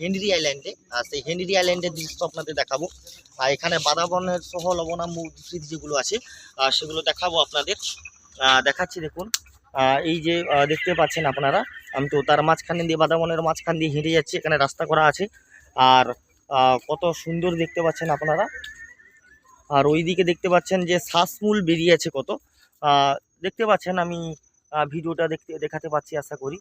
Henry আইল্যান্ডে। আর সেই Henry আইল্যান্ডের দৃশ্য আপনাদের দেখাবো। আর এখানে বাদাবনের সহ লবণাম্ব উদ্ভিদ যেগুলো আছে সেগুলো দেখাবো আপনাদের। দেখাচ্ছি দেখুন। এই যে দেখতে পাচ্ছেন আপনারা, আমি তো তার মাঝখানে দিয়ে, বাদাবনের মাঝখান দিয়ে হেঁটে যাচ্ছি, এখানে রাস্তা করা আছে। আর কত সুন্দর দেখতে পাচ্ছেন আপনারা। আর ওইদিকে দেখতে পাচ্ছেন যে শ্বাসমূল বেরিয়ে আছে কত। দেখতে পাচ্ছেন আমি ভিডিওটা দেখতে, দেখাতে পাচ্ছি, আশা করি।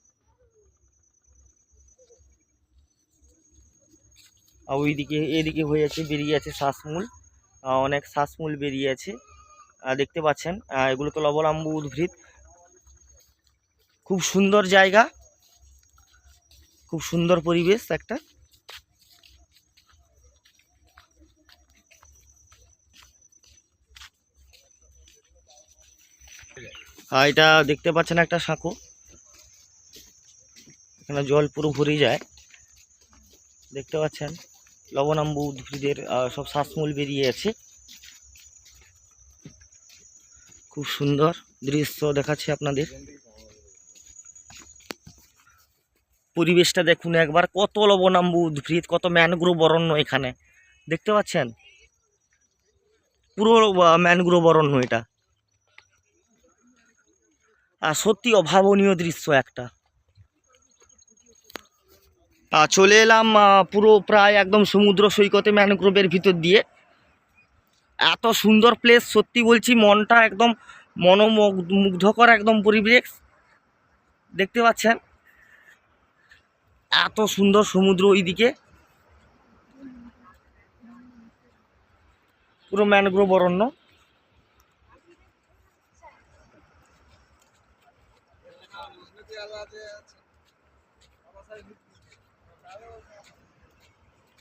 আর ওইদিকে, এদিকে হয়ে আছে বেরিয়ে আছে শ্বাসমূল। অনেক শ্বাসমূল বেরিয়ে আছে। দেখতে পাচ্ছেন এগুলো তো লবণাম্বু উদ্ভিদ। খুব সুন্দর জায়গা। খুব সুন্দর পরিবেশ একটা। এটা দেখতে পাচ্ছেন একটা সাঁকো। এখানে জল পুরো ভরে যায়। দেখতে পাচ্ছেন। লবণাম্বু উদ্ভিদের সব শ্বাসমূল বেরিয়ে আছে। খুব সুন্দর দৃশ্য দেখাচ্ছে আপনাদের। পরিবেশটা দেখুন একবার, কত লবণাম্বু উদ্ভিদ কত ম্যানগ্রোভ অরণ্য এখানে। দেখতে পাচ্ছেন? পুরো ম্যানগ্রোভ অরণ্য এটা। আর সত্যি অভাবনীয় দৃশ্য একটা। চলে এলাম পুরো প্রায় একদম সমুদ্র সৈকতে ম্যানগ্রোভের ভিতর দিয়ে। এত সুন্দর প্লেস সত্যি বলছি, মনটা একদম মনোমুগ্ধকর একদম পরিবেশ। দেখতে পাচ্ছেন? এত সুন্দর সমুদ্র ওইদিকে। পুরো ম্যানগ্রোভ অরণ্য।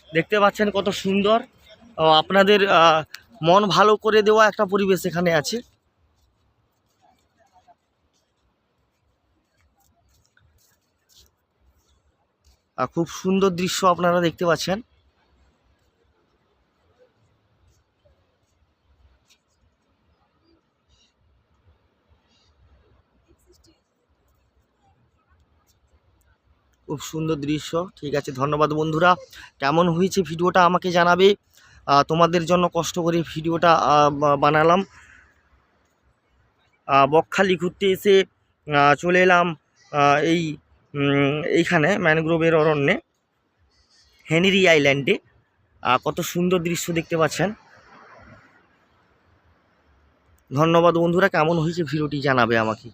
দেখতে পাচ্ছেন কত সুন্দর। আপনাদের মন ভালো করে দেওয়া একটা পরিবেশ এখানে আছে। খুব সুন্দর দৃশ্য আপনারা দেখতে পাচ্ছেন। খুব সুন্দর দৃশ্য। ঠিক আছে, ধন্যবাদ বন্ধুরা। কেমন হয়েছে ভিডিওটা আমাকে জানাবে। তোমাদের জন্য কষ্ট করে ভিডিওটা বানালাম। বকখালি ঘুরতে এসে চলে এলাম এই এইখানে ম্যানগ্রোভের অরণ্যে, হেনরি আইল্যান্ডে। কত সুন্দর দৃশ্য দেখতে পাচ্ছেন। ধন্যবাদ বন্ধুরা, কেমন হয়েছে ভিডিওটি জানাবে আমাকে।